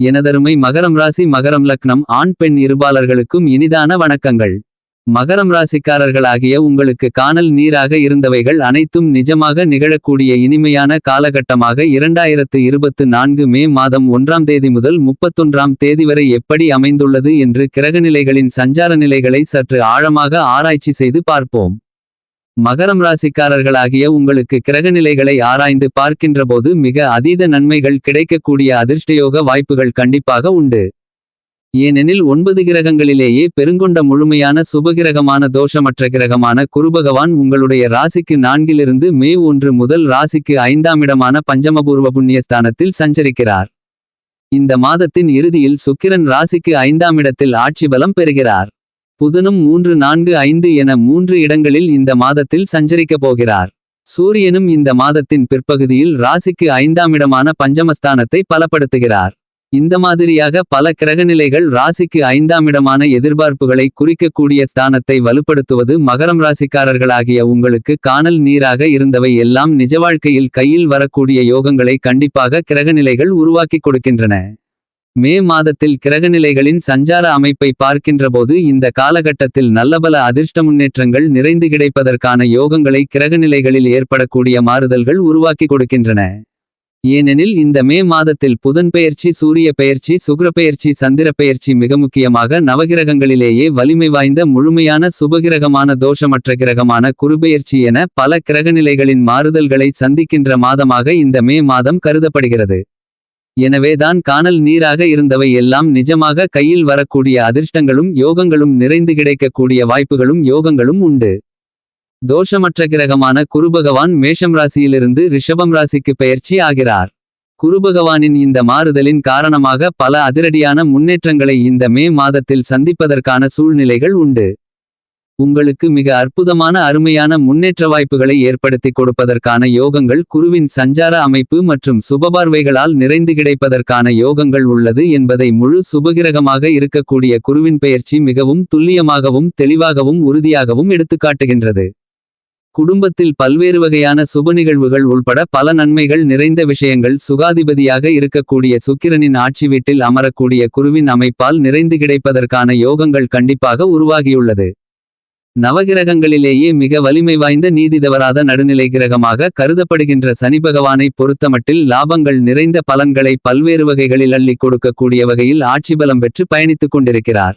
எனதருமை மகரம் ராசி மகரம் லக்னம் ஆண் பெண் இருபாலர்களுக்கும் இனிதான வணக்கங்கள். மகரம் ராசிக்காரர்களாகிய உங்களுக்கு காணல் நீராக இருந்தவைகள் அனைத்தும் நிஜமாக நிகழக்கூடிய இனிமையான காலகட்டமாக இரண்டாயிரத்து இருபத்து நான்கு மே மாதம் ஒன்றாம் தேதி முதல் முப்பத்தொன்றாம் தேதி வரை எப்படி அமைந்துள்ளது என்று கிரகநிலைகளின் சஞ்சார நிலைகளை சற்று ஆழமாக ஆராய்ச்சி செய்து பார்ப்போம். மகரம் ராசிக்காரர்களாகிய உங்களுக்கு கிரகநிலைகளை ஆராய்ந்து பார்க்கின்றபோது மிக அதீத நன்மைகள் கிடைக்கக்கூடிய அதிர்ஷ்டயோக வாய்ப்புகள் கண்டிப்பாக உண்டு. ஏனெனில் ஒன்பது கிரகங்களிலேயே பெருங்கொண்ட முழுமையான சுபகிரகமான தோஷமற்ற கிரகமான குருபகவான் உங்களுடைய ராசிக்கு நான்கிலிருந்து மே ஒன்று முதல் ராசிக்கு ஐந்தாம் இடமான பஞ்சமபூர்வ புண்ணியஸ்தானத்தில் சஞ்சரிக்கிறார். இந்த மாதத்தின் இறுதியில் சுக்கிரன் ராசிக்கு ஐந்தாம் இடத்தில் ஆட்சி பலம் பெறுகிறார். புதனும் மூன்று நான்கு ஐந்து என மூன்று இடங்களில் இந்த மாதத்தில் சஞ்சரிக்கப் போகிறார். சூரியனும் இந்த மாதத்தின் பிற்பகுதியில் ராசிக்கு ஐந்தாம் இடமான பஞ்சமஸ்தானத்தை பலப்படுத்துகிறார். இந்த மாதிரியாக பல கிரகநிலைகள் ராசிக்கு ஐந்தாம் இடமான எதிர்பார்ப்புகளை குறிக்கக்கூடிய ஸ்தானத்தை வலுப்படுத்துவது மகரம் ராசிக்காரர்களாகிய உங்களுக்கு காணல் நீராக இருந்தவை எல்லாம் நிஜ வாழ்க்கையில் கையில் வரக்கூடிய யோகங்களை கண்டிப்பாக கிரகநிலைகள் உருவாக்கிக் கொடுக்கின்றன. மே மாதத்தில் கிரகநிலைகளின் சஞ்சார அமைப்பை பார்க்கின்றபோது இந்த காலகட்டத்தில் நல்லபல அதிர்ஷ்ட முன்னேற்றங்கள் நிறைந்து கிடைப்பதற்கான யோகங்களை கிரகநிலைகளில் ஏற்படக்கூடிய மாறுதல்கள் உருவாக்கி கொடுக்கின்றன. ஏனெனில் இந்த மே மாதத்தில் புதன் பெயர்ச்சி சூரிய பெயர்ச்சி சுக்ரப்பெயர்ச்சி சந்திர பெயர்ச்சி மிக முக்கியமாக நவகிரகங்களிலேயே வலிமை வாய்ந்த முழுமையான சுபகிரகமான தோஷமற்ற கிரகமான குருபெயர்ச்சி என பல கிரகநிலைகளின் மாறுதல்களை சந்திக்கின்ற மாதமாக இந்த மே மாதம் கருதப்படுகிறது. எனவேதான் காணல் நீராக இருந்தவை எல்லாம் நிஜமாக கையில் வரக்கூடிய அதிர்ஷ்டங்களும் யோகங்களும் நிறைந்து கிடைக்கக்கூடிய வாய்ப்புகளும் யோகங்களும் உண்டு. தோஷமற்ற கிரகமான குருபகவான் மேஷம் ராசியிலிருந்து ரிஷபம் ராசிக்கு பெயர்ச்சி ஆகிறார். குருபகவானின் இந்த மாறுதலின் காரணமாக பல அதிரடியான முன்னேற்றங்களை இந்த மே மாதத்தில் சந்திப்பதற்கான சூழ்நிலைகள் உண்டு. உங்களுக்கு மிக அற்புதமான அருமையான முன்னேற்ற வாய்ப்புகளை ஏற்படுத்தி கொடுப்பதற்கான யோகங்கள் குருவின் சஞ்சார அமைப்பு மற்றும் சுபபார்வைகளால் நிறைந்து கிடைப்பதற்கான யோகங்கள் உள்ளது என்பதை முழு சுபகிரகமாக இருக்கக்கூடிய குருவின் பெயர்ச்சி மிகவும் துல்லியமாகவும் தெளிவாகவும் உறுதியாகவும் எடுத்துக்காட்டுகின்றது. குடும்பத்தில் பல்வேறு வகையான சுப நிகழ்வுகள் உள்பட பல நன்மைகள் நிறைந்த விஷயங்கள் சுகாதிபதியாக இருக்கக்கூடிய சுக்கிரனின் ஆட்சி வீட்டில் அமரக்கூடிய குருவின் அமைப்பால் நிறைந்து கிடைப்பதற்கான யோகங்கள் கண்டிப்பாக உருவாகியுள்ளது. நவகிரகங்களிலேயே மிக வலிமை வாய்ந்த நீதிதவராத நடுநிலை கிரகமாக கருதப்படுகின்ற சனி பகவானை பொறுத்தமட்டில் லாபங்கள் நிறைந்த பலன்களை பல்வேறு வகைகளில் அள்ளிக் கொடுக்கக்கூடிய வகையில் ஆட்சி பலம் பெற்று பயணித்துக் கொண்டிருக்கிறார்.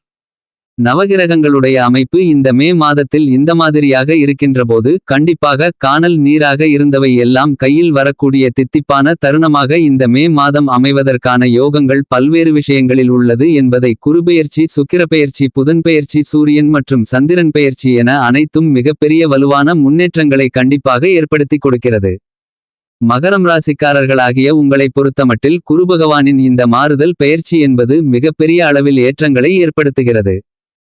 நவகிரகங்களுடைய அமைப்பு இந்த மே மாதத்தில் இந்த மாதிரியாக இருக்கின்றபோது கண்டிப்பாக காணல் நீராக இருந்தவை எல்லாம் கையில் வரக்கூடிய தித்திப்பான தருணமாக இந்த மே மாதம் அமைவதற்கான யோகங்கள் பல்வேறு விஷயங்களில் உள்ளது என்பதை குருபெயர்ச்சி சுக்கிரப்பெயர்ச்சி புதன்பெயர்ச்சி சூரியன் மற்றும் சந்திரன் பெயர்ச்சி என அனைத்தும் மிகப்பெரிய வலுவான முன்னேற்றங்களை கண்டிப்பாக ஏற்படுத்தி கொடுக்கிறது. மகரம் ராசிக்காரர்களாகிய உங்களை பொறுத்தமட்டில் குருபகவானின் இந்த மாறுதல் பெயர்ச்சி என்பது மிகப்பெரிய அளவில் ஏற்றங்களை ஏற்படுத்துகிறது.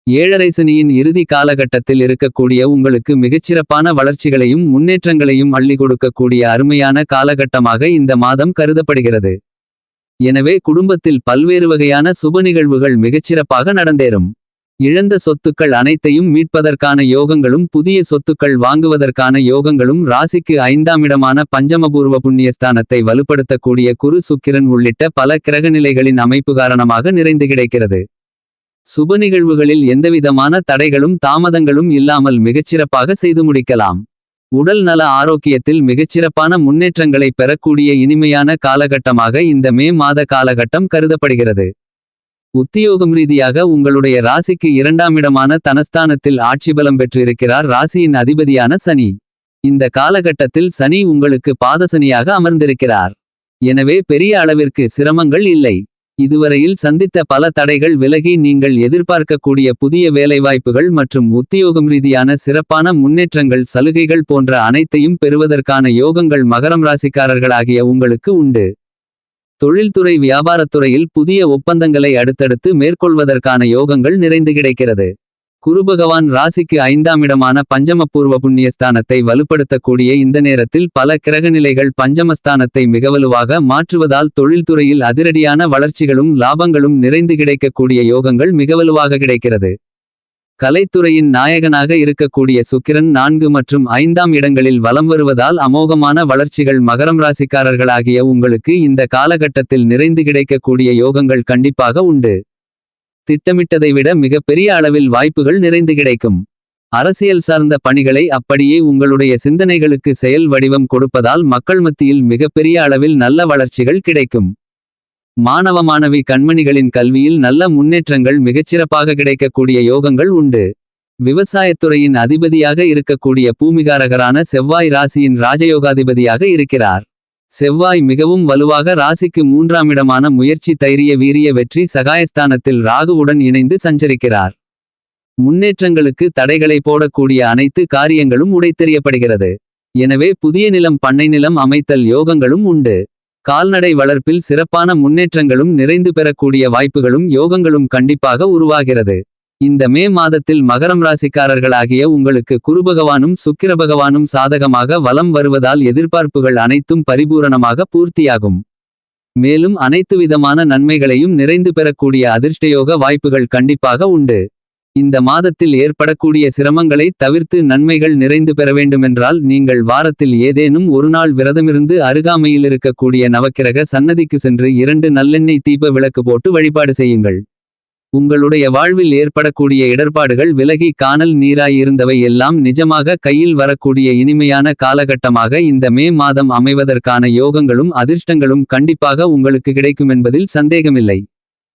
ஏழரை சனியின் இறுதி காலகட்டத்தில் இருக்கக்கூடிய உங்களுக்கு மிகச்சிறப்பான வளர்ச்சிகளையும் முன்னேற்றங்களையும் அள்ளி கொடுக்கக்கூடிய அருமையான காலகட்டமாக இந்த மாதம் கருதப்படுகிறது. எனவே குடும்பத்தில் பல்வேறு வகையான சுப நிகழ்வுகள் மிகச்சிறப்பாக நடந்தேறும். இழந்த சொத்துக்கள் அனைத்தையும் மீட்பதற்கான யோகங்களும் புதிய சொத்துக்கள் வாங்குவதற்கான யோகங்களும் ராசிக்கு ஐந்தாம் இடமான பஞ்சமபூர்வ புண்ணியஸ்தானத்தை வலுப்படுத்தக்கூடிய குரு சுக்கிரன் உள்ளிட்ட பல கிரகநிலைகளின் அமைப்பு காரணமாக நிறைந்து கிடைக்கிறது. சுப நிகழ்வுகளில் எந்தவிதமான தடைகளும் தாமதங்களும் இல்லாமல் மிகச்சிறப்பாக செய்து முடிக்கலாம். உடல் நல ஆரோக்கியத்தில் மிகச்சிறப்பான முன்னேற்றங்களை பெறக்கூடிய இனிமையான காலகட்டமாக இந்த மே மாத காலகட்டம் கருதப்படுகிறது. உத்தியோகம் ரீதியாக உங்களுடைய ராசிக்கு இரண்டாம் இடமான தனஸ்தானத்தில் ஆட்சிபலம் பெற்றிருக்கிறார் ராசியின் அதிபதியான சனி. இந்த காலகட்டத்தில் சனி உங்களுக்கு பாதசனியாக அமர்ந்திருக்கிறார். எனவே பெரிய அளவிற்கு சிரமங்கள் இல்லை. இதுவரையில் சந்தித்த பல தடைகள் விலகி நீங்கள் எதிர்பார்க்கக்கூடிய புதிய வேலைவாய்ப்புகள் மற்றும் உத்தியோகம் ரீதியான சிறப்பான முன்னேற்றங்கள் சலுகைகள் போன்ற அனைத்தையும் பெறுவதற்கான யோகங்கள் மகரம் ராசிக்காரர்களாகிய உங்களுக்கு உண்டு. தொழில்துறை வியாபாரத்துறையில் புதிய ஒப்பந்தங்களை அடுத்தடுத்து மேற்கொள்வதற்கான யோகங்கள் நிறைந்து கிடைக்கிறது. குருபகவான் ராசிக்கு ஐந்தாம் இடமான பஞ்சமபூர்வ புண்ணியஸ்தானத்தை வலுப்படுத்தக்கூடிய இந்த நேரத்தில் பல கிரகநிலைகள் பஞ்சமஸ்தானத்தை மிகவலுவாக மாற்றுவதால் தொழில்துறையில் அதிரடியான வளர்ச்சிகளும் லாபங்களும் நிறைந்து கிடைக்கக்கூடிய யோகங்கள் மிகவலுவாக கிடைக்கிறது. கலைத்துறையின் நாயகனாக இருக்கக்கூடிய சுக்கிரன் நான்கு மற்றும் ஐந்தாம் இடங்களில் வலம் வருவதால் அமோகமான வளர்ச்சிகள் மகரம் ராசிக்காரர்களாகிய உங்களுக்கு இந்த காலகட்டத்தில் நிறைந்து கிடைக்கக்கூடிய யோகங்கள் கண்டிப்பாக உண்டு. திட்டமிட்டதை விட மிகப்பெரிய அளவில் வாய்ப்புகள் நிறைந்து கிடைக்கும். அரசியல் சார்ந்த பணிகளை அப்படியே உங்களுடைய சிந்தனைகளுக்கு செயல் வடிவம் கொடுப்பதால் மக்கள் மத்தியில் மிகப்பெரிய அளவில் நல்ல வளர்ச்சிகள் கிடைக்கும். மாணவ மாணவி கண்மணிகளின் கல்வியில் நல்ல முன்னேற்றங்கள் மிகச்சிறப்பாக கிடைக்கக்கூடிய யோகங்கள் உண்டு. விவசாயத்துறையின் அதிபதியாக இருக்கக்கூடிய பூமிகாரகரான செவ்வாய் ராசியின் ராஜயோகாதிபதியாக இருக்கிறார். செவ்வாய் மிகவும் வலுவாக ராசிக்கு மூன்றாம் இடமான முயற்சி தைரிய வீரிய வெற்றி சகாயஸ்தானத்தில் ராகுவுடன் இணைந்து சஞ்சரிக்கிறார். முன்னேற்றங்களுக்கு தடைகளை போடக்கூடிய அனைத்து காரியங்களும் உடைத்தெறியப்படுகிறது. எனவே புதிய நிலம் பண்ணை நிலம் அமைத்தல் யோகங்களும் உண்டு. கால்நடை வளர்ப்பில் சிறப்பான முன்னேற்றங்களும் நிறைந்து பெறக்கூடிய வாய்ப்புகளும் யோகங்களும் கண்டிப்பாக உருவாகிறது. இந்த மே மாதத்தில் மகரம் ராசிக்காரர்களாகிய உங்களுக்கு குருபகவானும் சுக்கிரபகவானும் சாதகமாக வலம் வருவதால் எதிர்பார்ப்புகள் அனைத்தும் பரிபூரணமாக பூர்த்தியாகும். மேலும் அனைத்து விதமான நன்மைகளையும் நிறைந்து பெறக்கூடிய அதிர்ஷ்டயோக வாய்ப்புகள் கண்டிப்பாக உண்டு. இந்த மாதத்தில் ஏற்படக்கூடிய சிரமங்களை தவிர்த்து நன்மைகள் நிறைந்து பெற வேண்டுமென்றால் நீங்கள் வாரத்தில் ஏதேனும் ஒரு நாள் விரதமிருந்து அருகாமையில் இருக்கக்கூடிய நவக்கிரக சன்னதிக்கு சென்று இரண்டு நல்லெண்ணெய் தீப விளக்கு போட்டு வழிபாடு செய்யுங்கள். உங்களுடைய வாழ்வில் ஏற்படக்கூடிய இடர்பாடுகள் விலகி காணல் நீராயிருந்தவை எல்லாம் நிஜமாக கையில் வரக்கூடிய இனிமையான காலகட்டமாக இந்த மே மாதம் அமைவதற்கான யோகங்களும் அதிர்ஷ்டங்களும் கண்டிப்பாக உங்களுக்கு கிடைக்குமென்பதில் சந்தேகமில்லை.